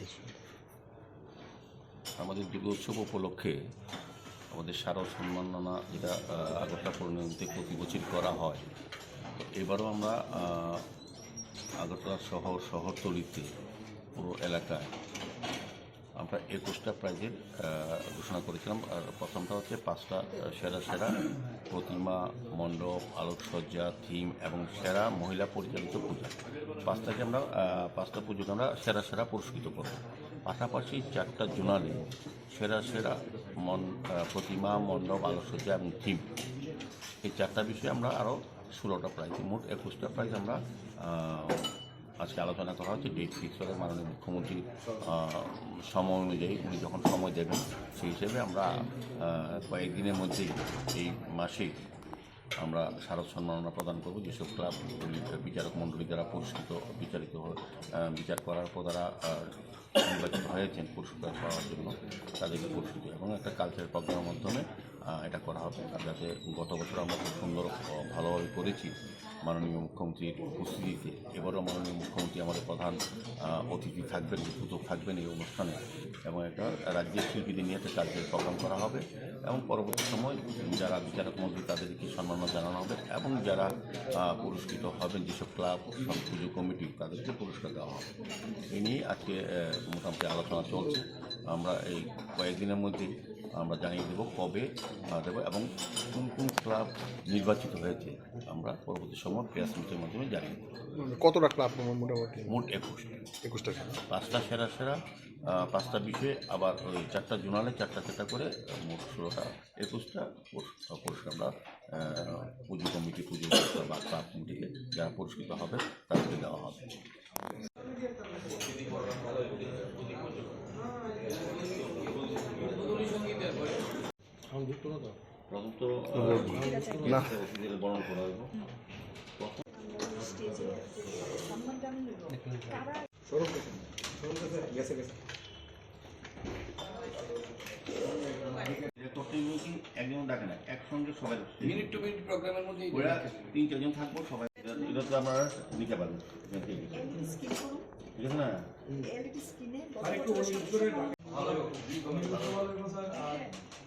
দেখি আমাদের দুর্গোৎসব উপলক্ষে আমাদের সারা সম্মাননা যেটা আগরটা পরিণতিতে প্রতি বছর করা হয়, এবারও আমরা আগরতলা শহর, শহরতলিতে পুরো এলাকায় আমরা একুশটা প্রাইজের ঘোষণা করেছিলাম। আর প্রথমটা হচ্ছে পাঁচটা সেরা সেরা প্রতিমা, মণ্ডপ, আলোকসজ্জা, থিম এবং সেরা মহিলা পরিচালিত পূজা। পাঁচটাকে আমরা পাঁচটা পুজোকে আমরা সেরা সেরা পুরস্কৃত করব। পাশাপাশি চারটা জোনালে, সেরা সেরা মন প্রতিমা, মণ্ডপ, আলোকসজ্জা এবং থিম। এই চারটা বিষয়ে আমরা আরও ষোলোটা প্রাইজ, মোট একুশটা প্রাইজ আমরা আজকে আলোচনা করা হচ্ছে ডেট ফিক্স করে মাননীয় মুখ্যমন্ত্রী সময় অনুযায়ী উনি যখন সময় দেবেন, সেই হিসেবে আমরা কয়েকদিনের মধ্যেই এই মাসে আমরা স্মারক সম্মাননা প্রদান করব। যেসব ক্লাব বিচারক মণ্ডলী দ্বারা পুরস্কৃত, বিচারিত বিচার করার পর তারা নির্বাচিত হয়েছেন পুরস্কার পাওয়ার জন্য, তাদেরকে পুরস্কৃত। এবং একটা কালচারাল প্রোগ্রামের মাধ্যমে এটা করা হবে। যাতে গত বছর আমরা খুব সুন্দর ভালোভাবে করেছি মাননীয় মুখ্যমন্ত্রীর উপস্থিতিতে। এবারও মাননীয় মুখ্যমন্ত্রী আমাদের প্রধান অতিথি থাকবেন, উদ্বোধক থাকবেন এই অনুষ্ঠানে। এবং একটা রাজ্যের শিল্পীদের নিয়ে একটা কালচারাল প্রোগ্রাম করা হবে। এবং পরবর্তী সময় যারা বিচারক মন্ত্রী, তাদেরকে সম্মাননা জানানো হবে। এবং যারা পুরস্কৃত হবেন, যেসব ক্লাব পুজো কমিটি, তাদেরকে পুরস্কার দেওয়া হবে। এ নিয়ে আজকে মোটামুটি আলোচনা চলছে। আমরা এই কয়েকদিনের মধ্যে আমরা জানিয়ে দেবো কবে দেবো এবং কোন কোন ক্লাব নির্বাচিত হয়েছে আমরা পরবর্তী সময় প্রেস মিটের মাধ্যমে জানিয়ে দেবো। কতটা ক্লাব মোটামুটি? মোট একুশটা। একুশটা পাঁচটা সেরা সেরা পাঁচটা বিষয়ে আবার ওই চারটা জোনালে চারটা চারটা করে মোট ষোলোটা একুশটা পুরস- পুরস্কার আমরা পুজো কমিটি পুজো বা ক্লাব কমিটিকে যারা পুরস্কৃত হবে তাদেরকে দেওয়া হবে। প্রথম তো? না। অতিথিদের বরণ করা হবে স্টেজে সম্মানটা আমি কারা করতে কি একজন ডাকে না একসঙ্গে সবাই মিনিট টু মিনিট প্রোগ্রামের মধ্যেই ওরা তিন চারজন থাকব সবাই। এটা তো আমরা নিতে পারব ঠিক আছে না?